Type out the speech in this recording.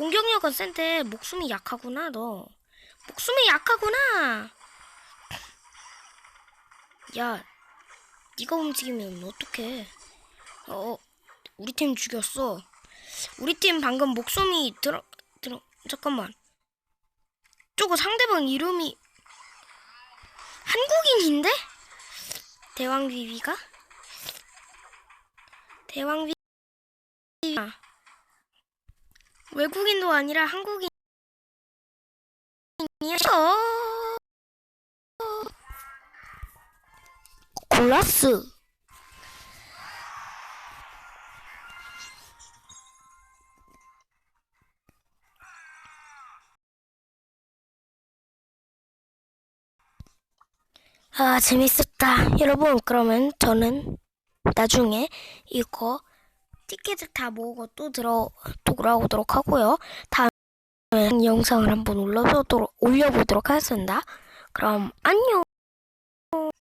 공격력은 센데 목숨이 약하구나 너. 목숨이 약하구나. 야, 네가 움직이면 어떡해? 어, 우리 팀 죽였어. 우리 팀 방금 목숨이 들어 들어 잠깐만. 저거 상대방 이름이 한국인인데? 대왕 비비가? 대왕 비비가 외국인도 아니라 한국인이야. 어. 골라스. 아, 재밌었다. 여러분, 그러면 저는 나중에 이거 티켓을 다 모으고 또 들어, 돌아오도록 하고요. 다음 영상을 한번 올려보도록, 올려보도록 하겠습니다. 그럼 안녕!